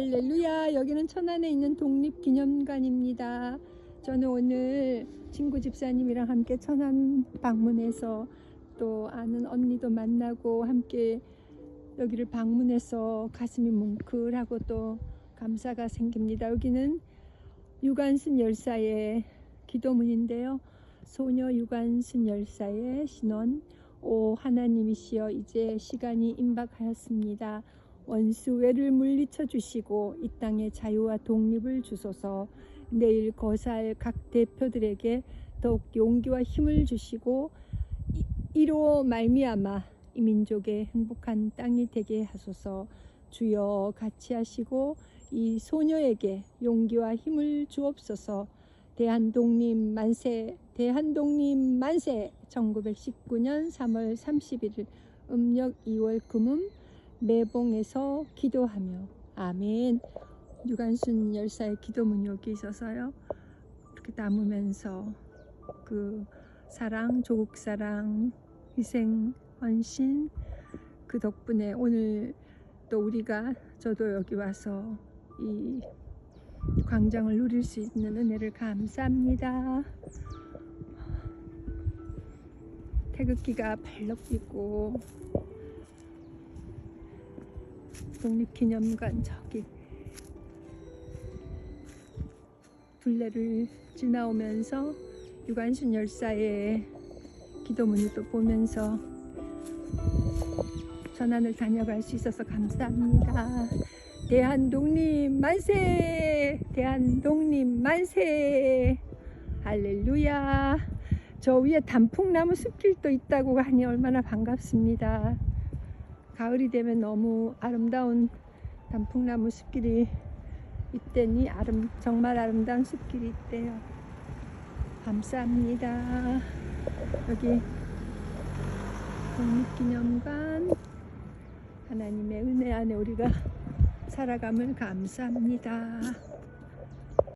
할렐루야. 여기는 천안에 있는 독립기념관입니다. 저는 오늘 친구 집사님이랑 함께 천안 방문해서 또 아는 언니도 만나고 함께 여기를 방문해서 가슴이 뭉클하고 또 감사가 생깁니다. 여기는 유관순 열사의 기도문인데요. 소녀 유관순 열사의 신원 오 하나님이시여 이제 시간이 임박하였습니다 원수외를 물리쳐 주시고 이 땅의 자유와 독립을 주소서. 내일 거사할 각 대표들에게 더욱 용기와 힘을 주시고 이- 이로 말미암아 이 민족의 행복한 땅이 되게 하소서. 주여 같이 하시고 이 소녀에게 용기와 힘을 주옵소서. 대한독립 만세 대한독립 만세. 1919년 3월 31일 음력 2월 금음 매봉에서 기도하며. 아멘. 유관순 열사의 기도문이 여기 있어서요. 이렇게 남으면서 그 사랑 조국 사랑 희생 헌신 그 덕분에 오늘 또 우리가 저도 여기 와서 이 광장을 누릴 수 있는 은혜를 감사합니다. 태극기가 발럭이고 독립기념관 저기 둘레를 지나오면서 유관순 열사의 기도문을 또 보면서 전안을 다녀갈 수 있어서 감사합니다. 대한독립 만세! 대한독립 만세! 할렐루야! 저 위에 단풍나무 숲길도 있다고 하니 얼마나 반갑습니다. 가을이 되면 너무 아름다운 단풍나무 숲길이 있대니 아름, 정말 아름다운 숲길이 있대요. 감사합니다. 여기 독립기념관 하나님의 은혜 안에 우리가 살아감을 감사합니다.